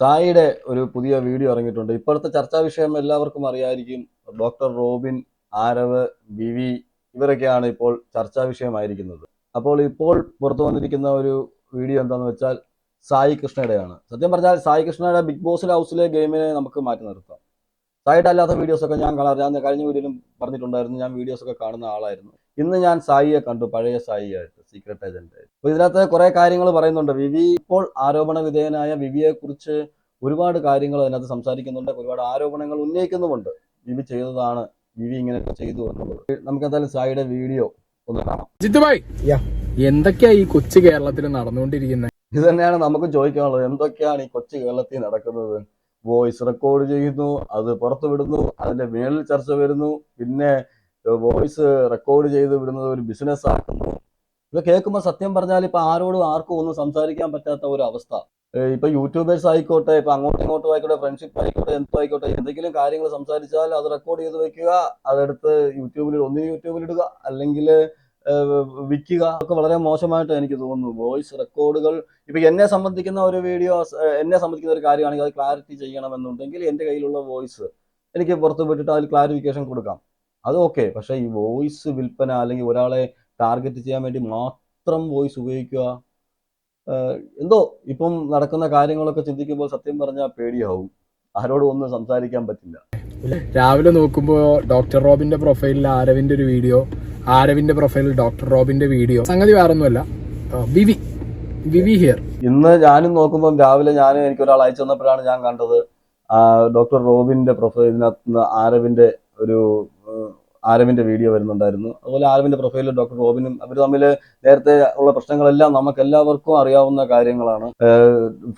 സായിയുടെ ഒരു പുതിയ വീഡിയോ ഇറങ്ങിയിട്ടുണ്ട്. ഇപ്പോഴത്തെ ചർച്ചാ വിഷയം എല്ലാവർക്കും അറിയായിരിക്കും. ഡോക്ടർ റോബിൻ ആരവ് ബിവി ഇവരൊക്കെയാണ് ഇപ്പോൾ ചർച്ചാ വിഷയമായിരിക്കുന്നത്. അപ്പോൾ ഇപ്പോൾ പുറത്തു വന്നിരിക്കുന്ന ഒരു വീഡിയോ എന്താണെന്ന് വെച്ചാൽ സായി കൃഷ്ണയുടെയാണ് സത്യം പറഞ്ഞാൽ സായി കൃഷ്ണയുടെ ബിഗ് ബോസ് ഹൗസിലെ ഗെയിമിനെ നമുക്ക് മാറ്റി നിർത്താം. സായിയുടെ അല്ലാത്ത വീഡിയോസ് ഒക്കെ ഞാൻ കാണാറ്. ഞാൻ കഴിഞ്ഞ വീഡിയോയിലും പറഞ്ഞിട്ടുണ്ടായിരുന്നു ഞാൻ വീഡിയോസ് ഒക്കെ കാണുന്ന ആളായിരുന്നു. ഇന്ന് ഞാൻ സായിയെ കണ്ടു പഴയ സായിയായിട്ട് സീക്രട്ട് ഏജന്റ് അപ്പൊ ഇതിനകത്ത് കുറെ കാര്യങ്ങൾ പറയുന്നുണ്ട്. വിവി ഇപ്പോൾ ആരോപണ വിധേയനായ വിവിയെ കുറിച്ച് ഒരുപാട് കാര്യങ്ങൾ അതിനകത്ത് സംസാരിക്കുന്നുണ്ട്. ഒരുപാട് ആരോപണങ്ങൾ ഉന്നയിക്കുന്നുമുണ്ട്. വിവി ചെയ്തതാണ് വിവി ഇങ്ങനെയൊക്കെ ചെയ്തു എന്നുള്ളത്. നമുക്ക് എന്തായാലും സായിയുടെ വീഡിയോ ഒന്ന് കാണാം. ജിത്തുഭായ്. എന്തൊക്കെയാ ഈ കൊച്ചു കേരളത്തിൽ നടന്നുകൊണ്ടിരിക്കുന്നത് ഇത് തന്നെയാണ് നമുക്ക് ചോദിക്കാനുള്ളത്. എന്തൊക്കെയാണ് ഈ കൊച്ചു കേരളത്തിൽ നടക്കുന്നത്? വോയിസ് റെക്കോർഡ് ചെയ്യുന്നു അത് പുറത്തു വിടുന്നു അതിന്റെ മേളിൽ ചർച്ച വരുന്നു പിന്നെ വോയിസ് റെക്കോർഡ് ചെയ്ത് വിടുന്നത് ഒരു ബിസിനസ് ആക്കുന്നു. ഇത് കേൾക്കുമ്പോൾ സത്യം പറഞ്ഞാൽ ഇപ്പൊ ആരോടും ആർക്കും ഒന്നും സംസാരിക്കാൻ പറ്റാത്ത ഒരു അവസ്ഥ. ഇപ്പൊ യൂട്യൂബേഴ്സ് ആയിക്കോട്ടെ ഇപ്പൊ അങ്ങോട്ടും ഇങ്ങോട്ടും ആയിക്കോട്ടെ ഫ്രണ്ട്ഷിപ്പ് ആയിക്കോട്ടെ എന്തോ ആയിക്കോട്ടെ എന്തെങ്കിലും കാര്യങ്ങൾ സംസാരിച്ചാൽ അത് റെക്കോർഡ് ചെയ്ത് വെക്കുക അതെടുത്ത് യൂട്യൂബിൽ ഒന്നിന് യൂട്യൂബിൽ ഇടുക അല്ലെങ്കിൽ വിൽക്കുക ഒക്കെ വളരെ മോശമായിട്ട് എനിക്ക് തോന്നുന്നു. വോയിസ് റെക്കോർഡുകൾ ഇപ്പൊ എന്നെ സംബന്ധിക്കുന്ന ഒരു വീഡിയോ എന്നെ സംബന്ധിക്കുന്ന ഒരു കാര്യമാണെങ്കിൽ അത് ക്ലാരിറ്റി ചെയ്യണമെന്നുണ്ടെങ്കിൽ എന്റെ കയ്യിലുള്ള വോയിസ് എനിക്ക് പുറത്തു വിട്ടിട്ട് അതിൽ ക്ലാരിഫിക്കേഷൻ കൊടുക്കാം. അത് ഓക്കെ. പക്ഷെ ഈ വോയിസ് വിൽപ്പന അല്ലെങ്കിൽ ഒരാളെ ടാർഗറ്റ് ചെയ്യാൻ വേണ്ടി മാത്രം വോയിസ് ഉപയോഗിക്കുക എന്തോ ഇപ്പം നടക്കുന്ന കാര്യങ്ങളൊക്കെ ചിന്തിക്കുമ്പോൾ സത്യം പറഞ്ഞാൽ പേടിയാവും. ആരോടും ഒന്നും സംസാരിക്കാൻ പറ്റില്ല. രാവിലെ നോക്കുമ്പോൾ ഡോക്ടർ റോബിന്റെ പ്രൊഫൈലിൽ ആരവിന്റെ ഒരു വീഡിയോ ആരവിന്റെ പ്രൊഫൈലിൽ ഡോക്ടർ റോബിന്റെ വീഡിയോ സംഗതി വേറൊന്നുമല്ല. വിവി. വിവി ഹിയർ ഇന്ന് ഞാനും നോക്കുമ്പോൾ രാവിലെ ഞാൻ എനിക്ക് ഒരാൾ അയച്ചു തന്നപ്പോഴാണ് ഞാൻ കണ്ടത്. ഡോക്ടർ റോബിന്റെ പ്രൊഫൈലിനകത്ത് ആരവിന്റെ ഒരു ആരവിന്റെ വീഡിയോ വരുന്നുണ്ടായിരുന്നു. അതുപോലെ ആരവിന്റെ പ്രൊഫൈലിൽ ഡോക്ടർ റോബിനും അവർ തമ്മിൽ നേരത്തെ ഉള്ള പ്രശ്നങ്ങളെല്ലാം നമുക്ക് എല്ലാവർക്കും അറിയാവുന്ന കാര്യങ്ങളാണ്.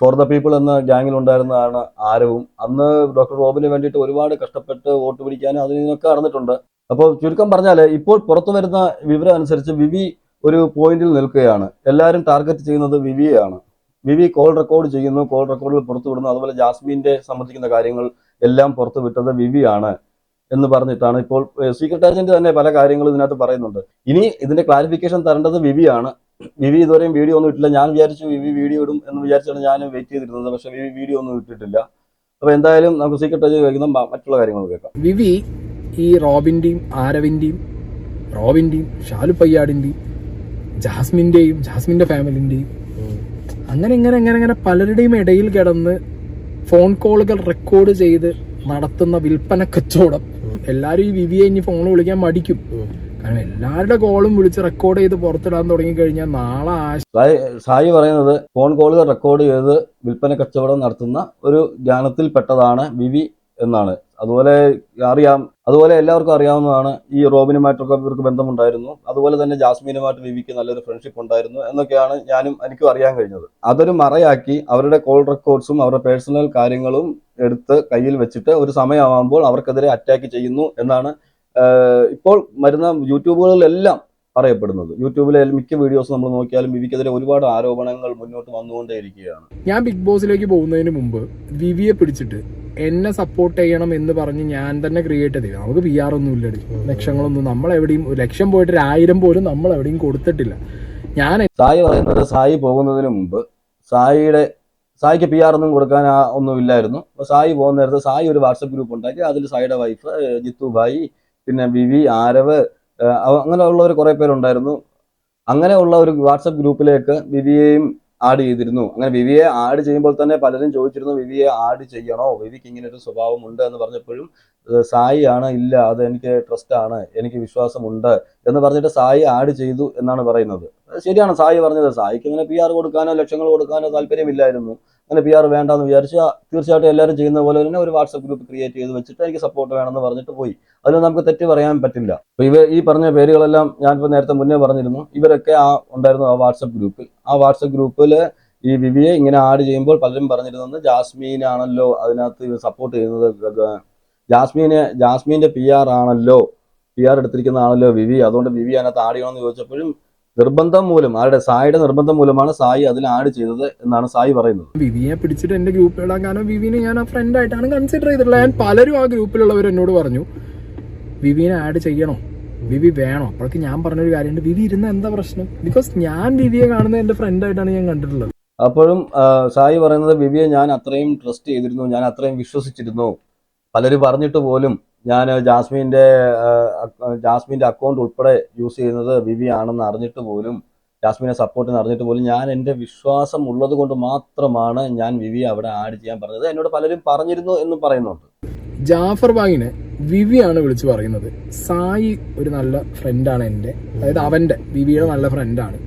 ഫോർ ദ പീപ്പിൾ എന്ന ഗ്യാങ്ങിൽ ഉണ്ടായിരുന്നതാണ് ആരവും. അന്ന് ഡോക്ടർ റോബിന് വേണ്ടിയിട്ട് ഒരുപാട് കഷ്ടപ്പെട്ട് വോട്ട് പിടിക്കാനും അതിനൊക്കെ നടന്നിട്ടുണ്ട്. അപ്പോൾ ചുരുക്കം പറഞ്ഞാൽ ഇപ്പോൾ പുറത്തു വരുന്ന വിവരം അനുസരിച്ച് വിവി ഒരു പോയിന്റിൽ നിൽക്കുകയാണ്. എല്ലാവരും ടാർഗറ്റ് ചെയ്യുന്നത് വിവിയെയാണ്. വിവി കോൾ റെക്കോർഡ് ചെയ്യുന്നു കോൾ റെക്കോർഡിൽ പുറത്തുവിടുന്നു അതുപോലെ ജാസ്മിന്റെ സംബന്ധിക്കുന്ന കാര്യങ്ങൾ എല്ലാം പുറത്തു വിട്ടത് വിവിയാണ് എന്ന് പറഞ്ഞിട്ടാണ് ഇപ്പോൾ സീക്രട്ട് ഏജന്റ് തന്നെ പല കാര്യങ്ങളും ഇതിനകത്ത് പറയുന്നുണ്ട്. ഇനി ഇതിന്റെ ക്ലാരിഫിക്കേഷൻ തരേണ്ടത് വിവിയാണ്. വിവി ഇതുവരെയും വീഡിയോ ഒന്നും ഇട്ടില്ല. ഞാൻ വിചാരിച്ചു വിവി വീഡിയോ ഇടും എന്ന് വിചാരിച്ചാണ് ഞാൻ വെയിറ്റ് ചെയ്തിരുന്നത്. പക്ഷെ വിവി വീഡിയോ ഒന്നും ഇട്ടിട്ടില്ല. അപ്പൊ എന്തായാലും നമുക്ക് സീക്രട്ട് ഏജന്റ് കേൾക്കുന്ന മ- മറ്റുള്ള കാര്യങ്ങൾ കേൾക്കാം. വിവി ഈ റോബിന്റെയും ആരവിന്റെയും റോബിന്റെയും ഷാലു പയ്യാടിന്റെയും ജാസ്മിന്റെയും ജാസ്മിന്റെ ഫാമിലിന്റെയും അങ്ങനെ ഇങ്ങനെ അങ്ങനെ അങ്ങനെ പലരുടെയും ഇടയിൽ കിടന്ന് ഫോൺ കോളുകൾ റെക്കോർഡ് ചെയ്ത് നടത്തുന്ന വിൽപ്പന കച്ചവടം. എല്ലാവരും ഈ വിവിയെ ഇനി ഫോൺ വിളിക്കാൻ മടിക്കും. കാരണം എല്ലാവരുടെ കോളും വിളിച്ച് റെക്കോർഡ് ചെയ്ത് പുറത്തിടാൻ തുടങ്ങി കഴിഞ്ഞാൽ നാളെ സായി പറയുന്നത് ഫോൺ കോളുകൾ റെക്കോർഡ് ചെയ്ത് വിൽപ്പന കച്ചവടം നടത്തുന്ന ഒരു ജ്ഞാനത്തിൽ പെട്ടതാണ് വിവി എന്നാണ്. അതുപോലെ അറിയാം അതുപോലെ എല്ലാവർക്കും അറിയാവുന്നതാണ് ഈ റോബിനുമായിട്ടൊക്കെ ഇവർക്ക് ബന്ധമുണ്ടായിരുന്നു. അതുപോലെ തന്നെ ജാസ്മീനുമായിട്ട് വിവിക്ക് നല്ലൊരു ഫ്രണ്ട്ഷിപ്പ് ഉണ്ടായിരുന്നു എന്നൊക്കെയാണ് ഞാനും എനിക്കും അറിയാൻ കഴിഞ്ഞത്. അതൊരു മറയാക്കി അവരുടെ കോൾ റെക്കോർഡ്സും അവരുടെ പേഴ്സണൽ കാര്യങ്ങളും എടുത്ത് കയ്യിൽ വെച്ചിട്ട് ഒരു സമയമാകുമ്പോൾ അവർക്കെതിരെ അറ്റാക്ക് ചെയ്യുന്നു എന്നാണ് ഇപ്പോൾ വരുന്ന യൂട്യൂബുകളിലെല്ലാം പറയപ്പെടുന്നത് യൂട്യൂബിലെ മിക്ക വീഡിയോസ് നമ്മൾ നോക്കിയാലും വിവിക്കെതിരെ ഒരുപാട് ആരോപണങ്ങൾ മുന്നോട്ട് വന്നുകൊണ്ടേയിരിക്കുകയാണ്. ഞാൻ ബിഗ് ബോസിലേക്ക് പോകുന്നതിന് മുമ്പ് വിവിയെ പിടിച്ചിട്ട് എന്നെ സപ്പോർട്ട് ചെയ്യണം എന്ന് പറഞ്ഞ് ഞാൻ തന്നെ ക്രിയേറ്റ് ചെയ്തു നമുക്ക് പി ആർ ഒന്നും ഇല്ല ലക്ഷങ്ങളൊന്നും നമ്മൾ എവിടെയും ലക്ഷം പോയിട്ട് ഒരു ആയിരം പോലും നമ്മൾ എവിടെയും കൊടുത്തിട്ടില്ല. ഞാൻ സായി പറയുന്നത് സായി പോകുന്നതിന് മുമ്പ് സായിയുടെ സായിക്ക് പി ആർ ഒന്നും കൊടുക്കാൻ ഒന്നും ഇല്ലായിരുന്നു. അപ്പൊ സായി പോകുന്ന നേരത്ത് സായി ഒരു വാട്സപ്പ് ഗ്രൂപ്പ് ഉണ്ടാക്കി. അതിൽ സായിയുടെ വൈഫ് ജിത്തു ഭായി പിന്നെ വിവി ആരവ് അങ്ങനെയുള്ളവർ കുറെ പേരുണ്ടായിരുന്നു. അങ്ങനെയുള്ള ഒരു വാട്സപ്പ് ഗ്രൂപ്പിലേക്ക് വിവിയെയും ആഡ് ചെയ്തിരുന്നു. അങ്ങനെ വിവിയെ ആഡ് ചെയ്യുമ്പോൾ തന്നെ പലരും ചോദിച്ചിരുന്നു വിവിയെ ആഡ് ചെയ്യണോ? വിവിക്ക് ഇങ്ങനെ ഒരു സ്വഭാവം ഉണ്ട് എന്ന് പറഞ്ഞപ്പോഴും സായി ആണ്? ഇല്ല അത് എനിക്ക് ട്രസ്റ്റ് ആണ്. എനിക്ക് വിശ്വാസമുണ്ട് എന്ന് പറഞ്ഞിട്ട് സായി ആഡ് ചെയ്തു എന്നാണ് പറയുന്നത്. ശരിയാണ്. സായി പറഞ്ഞത്. സായിക്ക് ഇങ്ങനെ പി ആർ കൊടുക്കാനോ ലക്ഷങ്ങൾ കൊടുക്കാനോ താല്പര്യമില്ലായിരുന്നു. അങ്ങനെ പി ആർ വേണ്ടെന്ന് വിചാരിച്ച് തീർച്ചയായിട്ടും എല്ലാവരും ചെയ്യുന്ന പോലെ തന്നെ ഒരു വാട്സപ്പ് ഗ്രൂപ്പ് ക്രിയേറ്റ് ചെയ്ത് വെച്ചിട്ട് എനിക്ക് സപ്പോർട്ട് വേണമെന്ന് പറഞ്ഞിട്ട് പോയി. അതിൽ നമുക്ക് തെറ്റ് പറയാൻ പറ്റില്ല. അപ്പോൾ ഇവ ഈ പറഞ്ഞ പേരുകളെല്ലാം ഞാനിപ്പോൾ നേരത്തെ മുന്നേ പറഞ്ഞിരുന്നു. ഇവരൊക്കെ ആ ഉണ്ടായിരുന്നു ആ വാട്സപ്പ് ഗ്രൂപ്പിൽ ആ വാട്സപ്പ് ഗ്രൂപ്പിൽ ഈ വിവിയെ ഇങ്ങനെ ആഡ് ചെയ്യുമ്പോൾ പലരും പറഞ്ഞിരുന്നത് ജാസ്മീൻ ആണല്ലോ അതിനകത്ത് സപ്പോർട്ട് ചെയ്യുന്നത്. ജാസ്മീനെ ജാസ്മീന്റെ പി ആർ ആണല്ലോ. പി ആർ എടുത്തിരിക്കുന്ന ആണല്ലോ വിവി. അതുകൊണ്ട് വിവി അതിനകത്ത് ആഡ് ചെയ്യണമെന്ന് ചോദിച്ചപ്പോഴും നിർബന്ധം മൂലം ആരുടെ സായിയുടെ നിർബന്ധം മൂലമാണ് സായി അതിൽ ആഡ് ചെയ്തത് എന്നാണ് സായി പറയുന്നത്. വിവിയെ പിടിച്ചിട്ട് എന്റെ ഗ്രൂപ്പിൽ ഇടാൻ കാരണം വിവിനെ ഞാൻ ആ ഫ്രണ്ട് ആയിട്ടാണ് കൺസിഡർ ചെയ്തിട്ടുള്ളത്. ഞാൻ പലരും ആ ഗ്രൂപ്പിലുള്ളവർ എന്നോട് പറഞ്ഞു വിവിനെ ആഡ് ചെയ്യണോ? വിവി വേണോ? അപ്പോഴൊക്കെ ഞാൻ പറഞ്ഞൊരു കാര്യമുണ്ട്. വിവി ഇരുന്ന എന്താ പ്രശ്നം? ബിക്കോസ് ഞാൻ വിവിയെ കാണുന്നത് എന്റെ ഫ്രണ്ട് ആയിട്ടാണ് ഞാൻ കണ്ടിട്ടുള്ളത്. അപ്പോഴും സായി പറയുന്നത് വിവിയെ ഞാൻ അത്രയും ട്രസ്റ്റ് ചെയ്തിരുന്നു ഞാൻ അത്രയും വിശ്വസിച്ചിരുന്നു. പലരും പറഞ്ഞിട്ട് പോലും ഞാൻ ജാസ്മിന്റെ ജാസ്മിന്റെ അക്ക- അക്കൗണ്ട് ഉൾപ്പെടെ യൂസ് ചെയ്യുന്നത് വിവി ആണെന്ന് അറിഞ്ഞിട്ട് പോലും ജാസ്മിനെ സപ്പോർട്ട് അറിഞ്ഞിട്ട് പോലും ഞാൻ എന്റെ വിശ്വാസം ഉള്ളത് കൊണ്ട് മാത്രമാണ് ഞാൻ വിവി അവിടെ ആഡ് ചെയ്യാൻ പറഞ്ഞത്. എന്നോട് പലരും പറഞ്ഞിരുന്നു എന്നും പറയുന്നുണ്ട്. ജാഫർ ബാഗിനെ ആണ് വിളിച്ചു പറയുന്നത്. സായി ഒരു നല്ല ഫ്രണ്ടാണ് എന്റെ അതായത് അവന്റെ വിവിയുടെ നല്ല ഫ്രണ്ടാണ്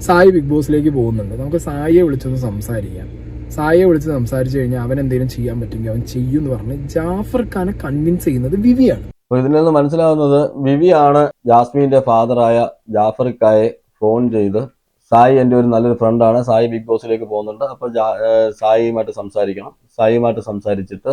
സായി ബിഗ് ബോസിലേക്ക് പോകുന്നുണ്ട്. നമുക്ക് സായിയെ വിളിച്ചൊന്ന് സംസാരിക്കാം. സായിയെ വിളിച്ച് സംസാരിച്ചു കഴിഞ്ഞാൽ അവൻ എന്തെങ്കിലും ചെയ്യാൻ പറ്റുമെങ്കിൽ അവൻ ചെയ്യും എന്ന് പറഞ്ഞ് ജാഫർ ഖാനെ കൺവിൻസ് ചെയ്യുന്നത് വിവിയാണ്. ഇതിൽ നിന്ന് മനസ്സിലാവുന്നത് വിവിയാണ് ജാസ്മിന്റെ ഫാദറായ ജാഫർ ഖായെ ഫോൺ ചെയ്ത് സായി എന്റെ ഒരു നല്ലൊരു ഫ്രണ്ടാണ് സായി ബിഗ് ബോസിലേക്ക് പോകുന്നുണ്ട്. അപ്പോൾ സായിയുമായിട്ട് സംസാരിക്കണം. സായിയുമായിട്ട് സംസാരിച്ചിട്ട്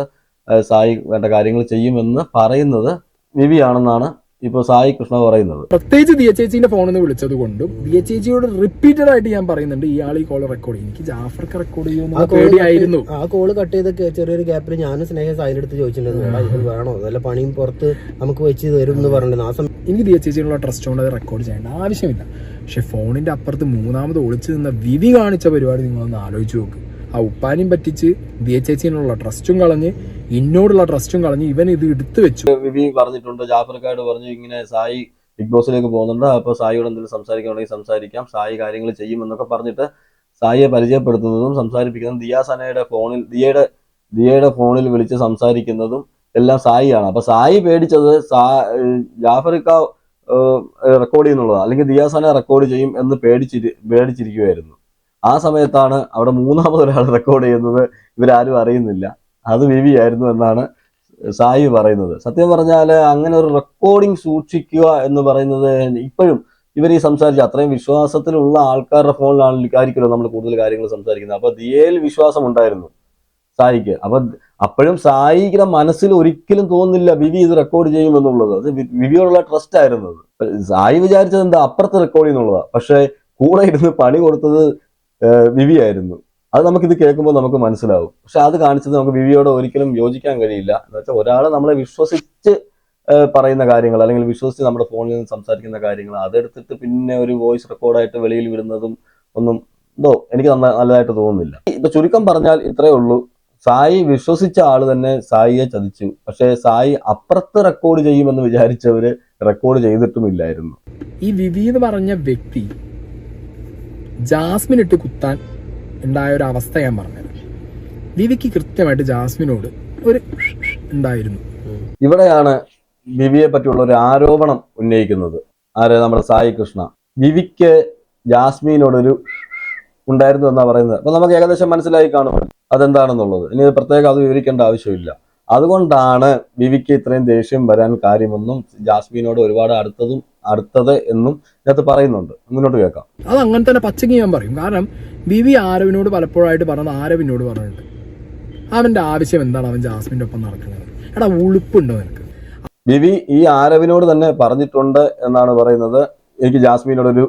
സായി വേണ്ട കാര്യങ്ങൾ ചെയ്യുമെന്ന് പറയുന്നത് വിവിയാണെന്നാണ് ഇപ്പോൾ സായി കൃഷ്ണ പറയുന്നത്. പ്രത്യേകിച്ച് ദിയ ചേച്ചിന്റെ ഫോണിൽ നിന്ന് വിളിച്ചത് കൊണ്ടും ദിയ ചേച്ചിയോട് റിപ്പീറ്റഡ് ആയിട്ട് ഞാൻ പറയുന്നുണ്ട് ഇയാൾ ഈ കോൾ റെക്കോർഡ് ചെയ്യും. എനിക്ക് ജാഫർക്ക് റെക്കോർഡ് ചെയ്യുന്നു ചെയ്യുമെന്ന് പേടിയായിരുന്നു. ആ കോൾ കട്ട് ചെയ്ത ചെറിയൊരു ഗ്യാപ്പിൽ ഞാനും സ്നേഹം സായിലെടുത്ത് ചോദിച്ചിട്ടുണ്ടായിരുന്നു എടാ ഇത് വേണോ? നല്ല പണിയും പുറത്ത് നമുക്ക് വെച്ച് തരും എന്ന് പറഞ്ഞിട്ടുണ്ട് ആ സമയം എനിക്ക് ദിയ ചേച്ചിയുള്ള ട്രസ്റ്റ് കൊണ്ട് അത് റെക്കോർഡ് ചെയ്യേണ്ട ആവശ്യമില്ല. പക്ഷെ ഫോണിന്റെ അപ്പുറത്ത് മൂന്നാമത് ഒളിച്ചു നിന്ന വിധി കാണിച്ച പരിപാടി നിങ്ങളൊന്ന് ആലോചിച്ച് നോക്ക്. ആ ഉപ്പാനും പറ്റിച്ച് ഉള്ള ട്രസ്റ്റും കളഞ്ഞ് ഇന്നോടുള്ള ട്രസ്റ്റും കളഞ്ഞ് ഇവൻ ഇത് എടുത്തു വെച്ചു. വിവി പറഞ്ഞിട്ടുണ്ട് ജാഫർക്കാട് പറഞ്ഞു ഇങ്ങനെ സായി ബിഗ് ബോസിലേക്ക് പോകുന്നുണ്ട് അപ്പോൾ സായിയോട് എന്തെങ്കിലും സംസാരിക്കണമെങ്കിൽ സംസാരിക്കാം സായി കാര്യങ്ങൾ ചെയ്യുമെന്നൊക്കെ പറഞ്ഞിട്ട് സായിയെ പരിചയപ്പെടുത്തുന്നതും സംസാരിപ്പിക്കുന്നതും ദിയാസനയുടെ ഫോണിൽ ദിയയുടെ ദിയയുടെ ഫോണിൽ വിളിച്ച് സംസാരിക്കുന്നതും എല്ലാം സായിയാണ്. അപ്പൊ സായി പേടിച്ചത് സാ ജാഫർക്ക റെക്കോർഡ് ചെയ്യുന്നുള്ളതാണ് അല്ലെങ്കിൽ ദിയാസന റെക്കോർഡ് ചെയ്യും എന്ന് പേടിച്ചിരി പേടിച്ചിരിക്കുമായിരുന്നു ആ സമയത്താണ് അവിടെ മൂന്നാമത് ഒരാൾ റെക്കോർഡ് ചെയ്യുന്നത്. ഇവരാരും അറിയുന്നില്ല. അത് വിവി ആയിരുന്നു എന്നാണ് സായി പറയുന്നത്. സത്യം പറഞ്ഞാൽ അങ്ങനെ ഒരു റെക്കോർഡിംഗ് സൂക്ഷിക്കുക എന്ന് പറയുന്നത് ഇപ്പോഴും ഇവർ ഈ സംസാരിച്ച അത്രയും വിശ്വാസത്തിലുള്ള ആൾക്കാരുടെ ഫോണിലായിരിക്കുമല്ലോ നമ്മൾ കൂടുതൽ കാര്യങ്ങൾ സംസാരിക്കുന്നത്. അപ്പൊ ദിയയിൽ വിശ്വാസം ഉണ്ടായിരുന്നു സായിക്ക്. അപ്പൊ അപ്പോഴും സായിയുടെ മനസ്സിൽ ഒരിക്കലും തോന്നുന്നില്ല വിവി ഇത് റെക്കോർഡ് ചെയ്യുമെന്നുള്ളത് അത് വിവിയോടുള്ള ട്രസ്റ്റ് ആയിരുന്നത് സായി വിചാരിച്ചത് എന്താ? അപ്പുറത്ത് റെക്കോർഡ് ചെയ്യുന്നുള്ളതാ. പക്ഷെ കൂടെ ഇരുന്ന് പണി കൊടുത്തത് വിവി ആയിരുന്നു അത് നമുക്കിത് കേൾക്കുമ്പോൾ നമുക്ക് മനസ്സിലാവും. പക്ഷെ അത് കാണിച്ചത് നമുക്ക് വിവിയോട് ഒരിക്കലും യോജിക്കാൻ കഴിയില്ല. എന്ന് വെച്ചാൽ ഒരാൾ നമ്മളെ വിശ്വസിച്ച് പറയുന്ന കാര്യങ്ങൾ അല്ലെങ്കിൽ വിശ്വസിച്ച് നമ്മുടെ ഫോണിൽ നിന്ന് സംസാരിക്കുന്ന കാര്യങ്ങൾ അതെടുത്തിട്ട് പിന്നെ ഒരു വോയിസ് റെക്കോർഡായിട്ട് വെളിയിൽ വിടുന്നതും ഒന്നും എന്തോ എനിക്ക് നല്ലതായിട്ട് തോന്നുന്നില്ല. ഇപ്പൊ ചുരുക്കം പറഞ്ഞാൽ ഇത്രയേ ഉള്ളൂ. സായി വിശ്വസിച്ച ആൾ തന്നെ സായിയെ ചതിച്ചു. പക്ഷേ സായി അപ്പുറത്ത് റെക്കോർഡ് ചെയ്യുമെന്ന് വിചാരിച്ചവര് റെക്കോർഡ് ചെയ്തിട്ടുമില്ലായിരുന്നു. ഈ വിവി എന്ന് പറഞ്ഞ വ്യക്തി ജാസ്മിൻ ഇട്ട് കുത്താൻ ഉണ്ടായ ഒരു അവസ്ഥ ഞാൻ പറഞ്ഞത്. വിവിക്ക് കൃത്യമായിട്ട് ജാസ്മിനോട് ഒരു ഉണ്ടായിരുന്നു. ഇവിടെയാണ് വിവിയെ പറ്റിയുള്ള ഒരു ആരോപണം ഉന്നയിക്കുന്നത്. ആര്? നമ്മുടെ സായി കൃഷ്ണ. വിവിക്ക് ജാസ്മിനോടൊരു ഉണ്ടായിരുന്നു എന്നാ പറയുന്നത്. അപ്പൊ നമുക്ക് ഏകദേശം മനസ്സിലായി കാണും അതെന്താണെന്നുള്ളത്. ഇനി പ്രത്യേകം അത് വിവരിക്കേണ്ട ആവശ്യമില്ല. അതുകൊണ്ടാണ് വിവിക്ക് ഇത്രയും ദേഷ്യം വരാൻ കാര്യമെന്നും ജാസ്മിനോട് ഒരുപാട് അടുത്തതും അടുത്തത് എന്നും ഇതിനകത്ത് പറയുന്നുണ്ട്. മുന്നോട്ട് കേൾക്കാം. അത് അങ്ങനെ തന്നെ പച്ചയ്ക്ക് ഞാൻ പറയും. കാരണം വിവി ആരവിനോട് പലപ്പോഴായിട്ട് പറഞ്ഞത് ആരവിനോട് പറഞ്ഞിട്ട്. അവന്റെ ആവശ്യം എന്താണ്? അവൻ ജാസ്മിന്റെ ഒപ്പം നടക്കുന്നത്. എടാ ഉളുപ്പുണ്ടോ നിനക്ക്? വിവി ഈ ആരവിനോട് തന്നെ പറഞ്ഞിട്ടുണ്ട് എന്നാണ് പറയുന്നത്. എനിക്ക് ജാസ്മിനോടൊരു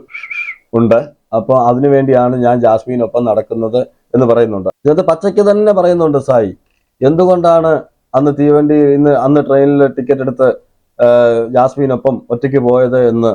ഉണ്ട്. അപ്പോൾ അതിനു വേണ്ടിയാണ് ഞാൻ ജാസ്മിനൊപ്പം നടക്കുന്നത് എന്ന് പറയുന്നുണ്ട്. ഇതിനകത്ത് പച്ചയ്ക്ക് തന്നെ പറയുന്നുണ്ട് സായി. എന്തുകൊണ്ടാണ് അന്ന് തീവണ്ടി ഇന്ന് അന്ന് ട്രെയിനിൽ ടിക്കറ്റ് എടുത്ത് ജാസ്മീനൊപ്പം ഒറ്റയ്ക്ക് പോയത് എന്ന്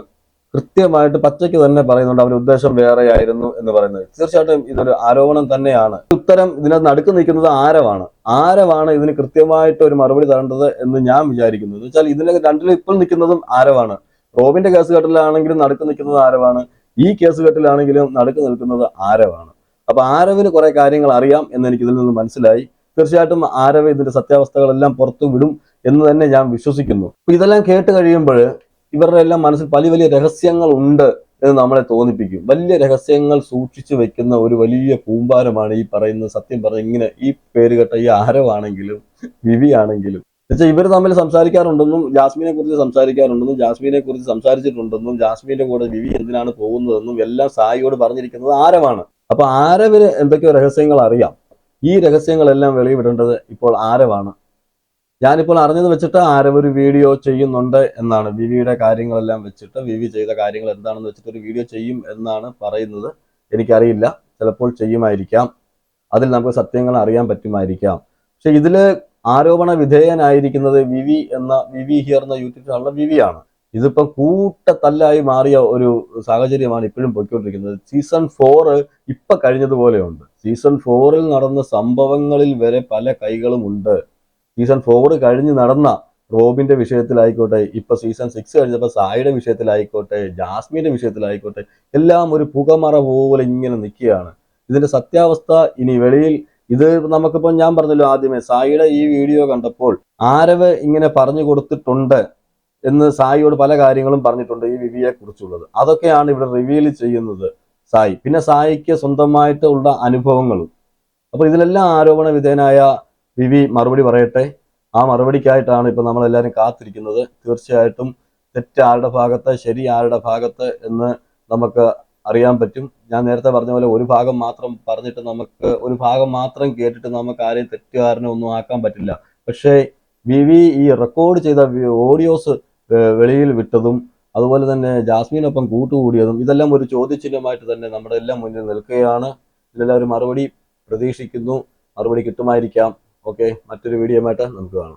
കൃത്യമായിട്ട് പച്ചയ്ക്ക് തന്നെ പറയുന്നുണ്ട്. അവരുടെ ഉദ്ദേശം വേറെയായിരുന്നു എന്ന് പറയുന്നത്. തീർച്ചയായിട്ടും ഇതൊരു ആരോപണം തന്നെയാണ്. ഉത്തരം ഇതിനകത്ത് നടുക്ക് നിൽക്കുന്നത് ആരവാണ്? ആരവാണ് ഇതിന് കൃത്യമായിട്ട് ഒരു മറുപടി തരേണ്ടത് എന്ന് ഞാൻ വിചാരിക്കുന്നു. വെച്ചാൽ ഇതിന് രണ്ടിലും ഇപ്പോൾ നിൽക്കുന്നതും ആരവാണ്. റോബിന്റെ കേസ് കെട്ടിലാണെങ്കിലും നടുക്ക് നിൽക്കുന്നത് ആരവാണ്. ഈ കേസ് കെട്ടിലാണെങ്കിലും നടുക്ക് നിൽക്കുന്നത് ആരവാണ്. അപ്പൊ ആരവിന് കുറെ കാര്യങ്ങൾ അറിയാം എന്ന് എനിക്ക് ഇതിൽ നിന്ന് മനസ്സിലായി. തീർച്ചയായിട്ടും ആരവ ഇതിന്റെ സത്യാവസ്ഥകളെല്ലാം പുറത്തു വിടും എന്ന് തന്നെ ഞാൻ വിശ്വസിക്കുന്നു. ഇതെല്ലാം കേട്ട് കഴിയുമ്പോൾ ഇവരുടെ എല്ലാം മനസ്സിൽ വലിയ വലിയ രഹസ്യങ്ങൾ ഉണ്ട് എന്ന് നമ്മളെ തോന്നിപ്പിക്കും. വലിയ രഹസ്യങ്ങൾ സൂക്ഷിച്ചു വെക്കുന്ന ഒരു വലിയ കൂമ്പാരമാണ് ഈ പറയുന്നത് സത്യം പറഞ്ഞ ഇങ്ങനെ ഈ പേര് കേട്ട ഈ ആരവാണെങ്കിലും വിവി ആണെങ്കിലും. എന്നുവെച്ചാൽ ഇവർ തമ്മിൽ സംസാരിക്കാറുണ്ടെന്നും ജാസ്മിനെ കുറിച്ച് സംസാരിക്കാറുണ്ടെന്നും ജാസ്മിനെ കുറിച്ച് സംസാരിച്ചിട്ടുണ്ടെന്നും ജാസ്മിന്റെ കൂടെ വിവി എന്തിനാണ് പോകുന്നതെന്നും എല്ലാം സായിയോട് പറഞ്ഞിരിക്കുന്നത് ആരവാണ്. അപ്പൊ ആരവിന് എന്തൊക്കെയോ രഹസ്യങ്ങൾ അറിയാം. ഈ രഹസ്യങ്ങളെല്ലാം വെളിവിടേണ്ടത് ഇപ്പോൾ ആരവാണ്? ഞാനിപ്പോൾ അറിഞ്ഞത് വെച്ചിട്ട് ആരവ് ഒരു വീഡിയോ ചെയ്യുന്നുണ്ട് എന്നാണ്. വിവിയുടെ കാര്യങ്ങളെല്ലാം വെച്ചിട്ട് വിവി ചെയ്ത കാര്യങ്ങൾ എന്താണെന്ന് വെച്ചിട്ട് ഒരു വീഡിയോ ചെയ്യും എന്നാണ് പറയുന്നത്. എനിക്കറിയില്ല. ചിലപ്പോൾ ചെയ്യുമായിരിക്കാം. അതിൽ നമുക്ക് സത്യങ്ങൾ അറിയാൻ പറ്റുമായിരിക്കാം. പക്ഷെ ഇതിൽ ആരോപണ വിധേയനായിരിക്കുന്നത് വിവി എന്ന വിവി ഹിയർ എന്ന യൂട്യൂബ് ചാനലിലെ വിവിയാണ്. ഇതിപ്പോ കൂട്ടത്തല്ലായി മാറിയ ഒരു സാഹചര്യമാണ് ഇപ്പോഴും പൊയ്ക്കൊണ്ടിരിക്കുന്നത്. സീസൺ ഫോറ് ഇപ്പൊ കഴിഞ്ഞതുപോലെയുണ്ട്. സീസൺ ഫോറിൽ നടന്ന സംഭവങ്ങളിൽ വരെ പല കൈകളും ഉണ്ട്. സീസൺ ഫോർ കഴിഞ്ഞ് നടന്ന റോബിന്റെ വിഷയത്തിലായിക്കോട്ടെ ഇപ്പൊ സീസൺ സിക്സ് കഴിഞ്ഞപ്പോൾ സായിയുടെ വിഷയത്തിലായിക്കോട്ടെ ജാസ്മിന്റെ വിഷയത്തിലായിക്കോട്ടെ എല്ലാം ഒരു പുകമറ പോലെ ഇങ്ങനെ നിൽക്കുകയാണ്. ഇതിന്റെ സത്യാവസ്ഥ ഇനി വെളിയിൽ ഇത് നമുക്കിപ്പോൾ ഞാൻ പറഞ്ഞല്ലോ ആദ്യമേ സായിയുടെ ഈ വീഡിയോ കണ്ടപ്പോൾ ആരവ് ഇങ്ങനെ പറഞ്ഞു കൊടുത്തിട്ടുണ്ട്. എന്ന് സായിയോട് പല കാര്യങ്ങളും പറഞ്ഞിട്ടുണ്ട് ഈ വിവിയെ കുറിച്ചുള്ളത്. അതൊക്കെയാണ് ഇവിടെ റിവീൽ ചെയ്യുന്നത് സായി. പിന്നെ സായിക്ക് സ്വന്തമായിട്ട് ഉള്ള അനുഭവങ്ങളും. അപ്പൊ ഇതിലെല്ലാം ആരോപണ വിധേയനായ വിവി മറുപടി പറയട്ടെ? ആ മറുപടിക്കായിട്ടാണ് ഇപ്പൊ നമ്മളെല്ലാവരും കാത്തിരിക്കുന്നത്. തീർച്ചയായിട്ടും തെറ്റ് ആരുടെ ഭാഗത്ത് ശരി ആരുടെ ഭാഗത്ത് എന്ന് നമുക്ക് അറിയാൻ പറ്റും. ഞാൻ നേരത്തെ പറഞ്ഞ പോലെ ഒരു ഭാഗം മാത്രം പറഞ്ഞിട്ട് നമുക്ക് ഒരു ഭാഗം മാത്രം കേട്ടിട്ട് നമുക്ക് ആരെയും തെറ്റുകാരനെ ഒന്നും ആക്കാൻ പറ്റില്ല. പക്ഷേ വി വി ഈ റെക്കോർഡ് ചെയ്ത ഓഡിയോസ് വെളിയിൽ വിട്ടതും അതുപോലെ തന്നെ ജാസ്മിനൊപ്പം കൂട്ടുകൂടിയതും ഇതെല്ലാം ഒരു ചോദ്യചിഹ്നമായിട്ട് തന്നെ നമ്മുടെ എല്ലാം മുന്നിൽ നിൽക്കുകയാണ്. ഇതിലെല്ലാം ഒരു മറുപടി പ്രതീക്ഷിക്കുന്നു. മറുപടി കിട്ടുമായിരിക്കാം. ഓക്കെ മറ്റൊരു വീഡിയോ ആയിട്ട് നമുക്ക് കാണാം.